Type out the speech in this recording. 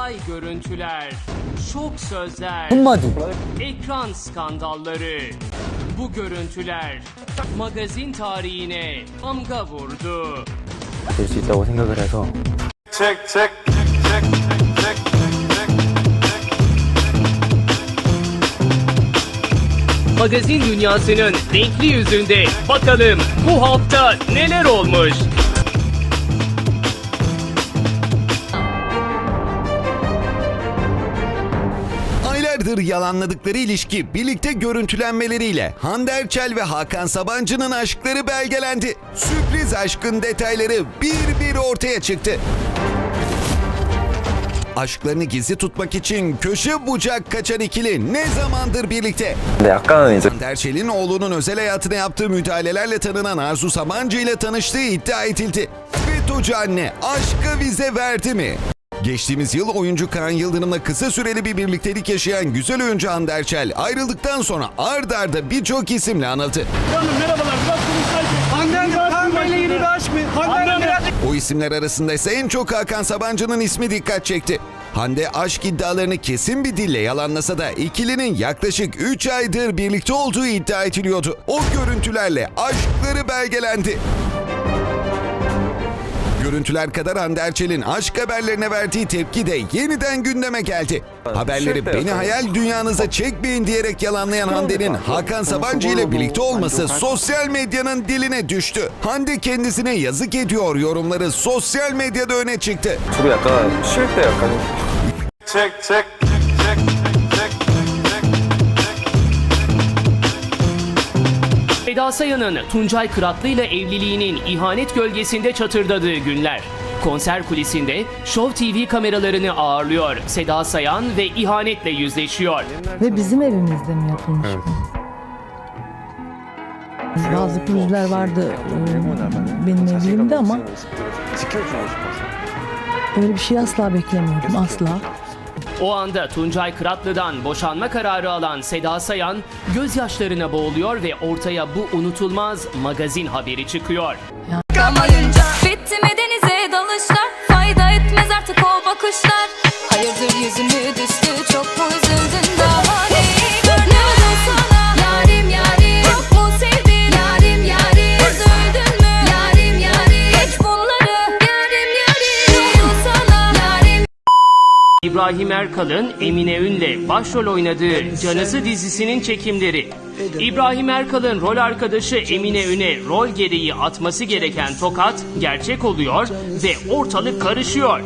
olay görüntüler, şok sözler, 한마디 ekran skandalları. Bu görüntüler magazin tarihine damga vurdu. 될 수 있다고 생각을 해서 check, check, check, check, check. Magazin dünyasının renkli yüzünde bakalım bu hafta neler olmuş? yıllardır yalanladıkları ilişki birlikte görüntülenmeleriyle Hande Erçel ve Hakan Sabancı'nın aşkları belgelendi. Sürpriz aşkın detayları bir bir ortaya çıktı aşklarını gizli tutmak için köşe bucak kaçan ikili ne zamandır birlikte? Hakan Derçel'in oğlunun özel hayatına yaptığı müdahalelerle tanınan Arzu Sabancı ile tanıştığı iddia edildi. FETÖ'cü anne aşka vize verdi mi? Geçtiğimiz yıl oyuncu Kaan Yıldırım'la kısa süreli bir birliktelik yaşayan güzel oyuncu Hande Erçel ayrıldıktan sonra ard arda birçok isimle anıldı. Handan Kaan Bey'le yeni bir aşk mı? Handan biraz O isimler arasında ise en çok Hakan Sabancı'nın ismi dikkat çekti. Hande aşk iddialarını kesin bir dille yalanlasa da ikilinin yaklaşık 3 aydır birlikte olduğu iddia ediliyordu. O görüntülerle aşkları belgelendi. Görüntüler kadar Hande Erçel'in aşk haberlerine verdiği tepki de yeniden gündeme geldi. Haberleri beni hayal dünyanıza çekmeyin diyerek yalanlayan Hande'nin Hakan Sabancı ile birlikte olması sosyal medyanın diline düştü. Hande kendisine yazık ediyor yorumları sosyal medyada öne çıktı. 둘이 Eda Sayan'ın Tuncay Kıratlı ile evliliğinin ihanet gölgesinde çatırdadığı günler. Konser kulisinde Show TV kameralarını ağırlıyor. Seda Sayan ve ihanetle yüzleşiyor. Ve bizim evimizde mi yapılmış bu? Bazı pürüzler vardı e, benim evliliğimde ama öyle bir şey asla beklemiyordum asla. O anda Tuncay Kıratlı'dan boşanma kararı alan Seda Sayan gözyaşlarına boğuluyor ve ortaya bu unutulmaz magazin haberi çıkıyor. Kamayınca İbrahim Erkal'ın Emine Ün'le başrol oynadığı Canısı dizisinin çekimleri. İbrahim Erkal'ın rol arkadaşı Emine Ün'e rol gereği atması gereken tokat gerçek oluyor ve ortalık karışıyor.